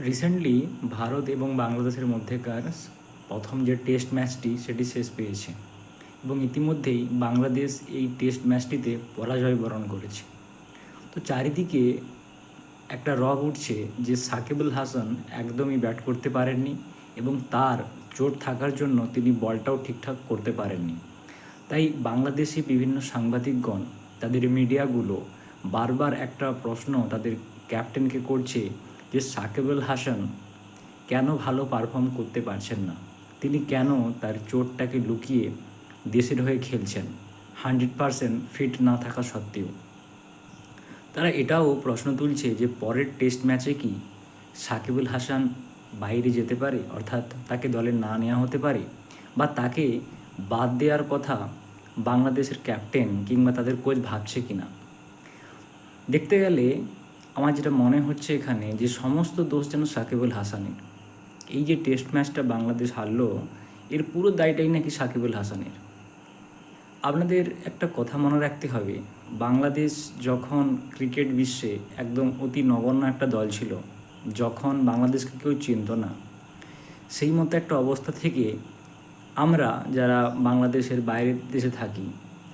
Recently Bharat এবং বাংলাদেশের মধ্যেকার প্রথম যে টেস্ট ম্যাচটি সেটি শেষ পেয়েছে। এবং ইতিমধ্যেই বাংলাদেশ এই টেস্ট ম্যাচটিতে পরাজয় বরণ করেছে। তো চারিদিকে একটা রব উঠছে যে সাকিবুল হাসান একদমই ব্যাট করতে পারেননি এবং তার চোট থাকার জন্য তিনি বলটাও ঠিকঠাক করতে পারেননি। তাই বাংলাদেশি বিভিন্ন সাংবাদিকগণ, তাদের মিডিয়াগুলো বারবার একটা প্রশ্ন তাদের ক্যাপ্টেনকে করছে যে সাকিবুল হাসান কেন ভালো পারফর্ম করতে পারছেন না? তিনি কেন তার চোটটাকে লুকিয়ে দেশের হয়ে খেলছেন? হান্ড্রেড পারসেন্ট ফিট না থাকা সত্ত্বেও। তারা এটাও প্রশ্ন তুলছে যে পরের টেস্ট ম্যাচে কি সাকিবুল হাসান বাইরে যেতে পারে? অর্থাৎ তাকে দলে না নেওয়া হতে পারে? বা তাকে বাদ দেওয়ার কথা বাংলাদেশের ক্যাপ্টেন কিংবা তাদের কোচ ভাবছে কিনা? দেখতে গেলে আমার যেটা মনে হচ্ছে এখানে যে সমস্ত দোষ যেন সাকিবুল হাসানের। এই যে টেস্ট ম্যাচটা বাংলাদেশ হারলো, এর পুরো দায়টাই নাকি সাকিবুল হাসানের। আপনাদের একটা কথা মনে রাখতে হবে, বাংলাদেশ যখন ক্রিকেট বিশ্বে একদম অতি নগণ্য একটা দল ছিল, যখন বাংলাদেশকে কেউ চিনত না, সেই মতো একটা অবস্থা থেকে আমরা যারা বাংলাদেশের বাইরের দেশে থাকি,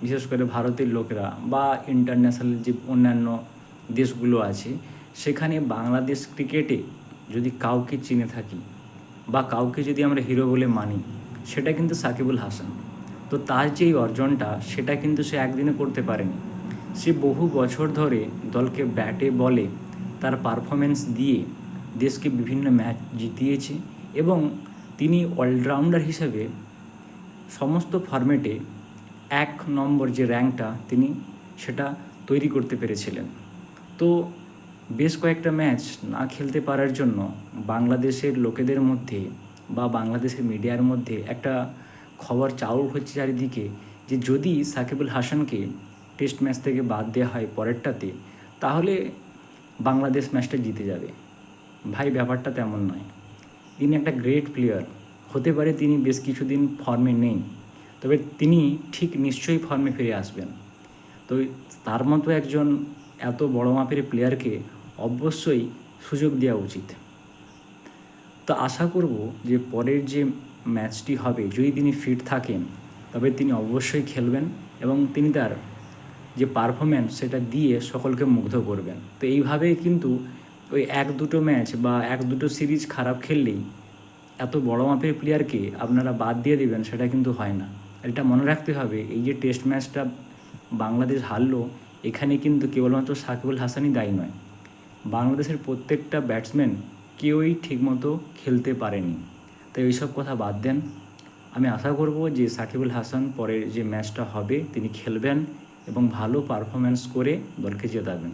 বিশেষ করে ভারতের লোকেরা বা ইন্টারন্যাশনাল যে অন্যান্য দেশগুলো আছে, সেখানে বাংলাদেশ ক্রিকেটে যদি কাউকে চিনে থাকি বা কাউকে যদি আমরা হিরো বলে মানি, সেটা কিন্তু সাকিবুল হাসান। তো তার যেই অর্জনটা, সেটা কিন্তু সে একদিনে করতে পারেনি। সে বহু বছর ধরে দলকে ব্যাটে, বলে, তার পারফরমেন্স দিয়ে দেশকে বিভিন্ন ম্যাচ জিতিয়েছে এবং তিনি অলরাউন্ডার হিসেবে সমস্ত ফরম্যাটে এক নম্বর যে র্যাঙ্কটা তিনি, সেটা তৈরি করতে পেরেছিলেন। তো বেশ কয়েকটা ম্যাচ না খেলতে পারার জন্য বাংলাদেশের লোকেদের মধ্যে বা বাংলাদেশের মিডিয়ার মধ্যে একটা খবর চাউর হচ্ছে চারিদিকে যে যদি সাকিবুল হাসানকে টেস্ট ম্যাচ থেকে বাদ দেওয়া হয় পরেরটাতে, তাহলে বাংলাদেশ ম্যাচটা জিতে যাবে। ভাই, ব্যাপারটা তেমন নয়। তিনি একটা গ্রেট প্লেয়ার হতে পারে তিনি বেশ কিছুদিন ফর্মে নেই, তবে তিনি ঠিক নিশ্চয়ই ফর্মে ফিরে আসবেন। তো তার মতো একজন এত বড় মাপের প্লেয়ারকে অবশ্যই সুযোগ দেওয়া উচিত। তো আশা করব যে পরের যে ম্যাচটি হবে, যদি তিনি ফিট থাকেন, তবে তিনি অবশ্যই খেলবেন এবং তিনি তার যে পারফরম্যান্স সেটা দিয়ে সকলকে মুগ্ধ করবেন। তো এইভাবেই কিন্তু ওই এক দুটো ম্যাচ বা এক দুটো সিরিজ খারাপ খেললেই এত বড় মাপের প্লেয়ারকে আপনারা বাদ দিয়ে দেবেন, সেটা কিন্তু হয় না। এটা মনে রাখতে হবে, এই যে টেস্ট ম্যাচটা বাংলাদেশ হারলো এখানে কিন্তু কেবলমাত্র সাকিবুল হাসানই দায়ী নয়। বাংলাদেশের প্রত্যেকটা ব্যাটসম্যান কেউই ঠিকমতো খেলতে পারেনি। তাই এইসব কথা বাদ দেন। আমি আশা করব যে সাকিবুল হাসান পরের যে ম্যাচটা হবে, তিনি খেলবেন এবং ভালো পারফরমেন্স করে দলকে জেতাবেন।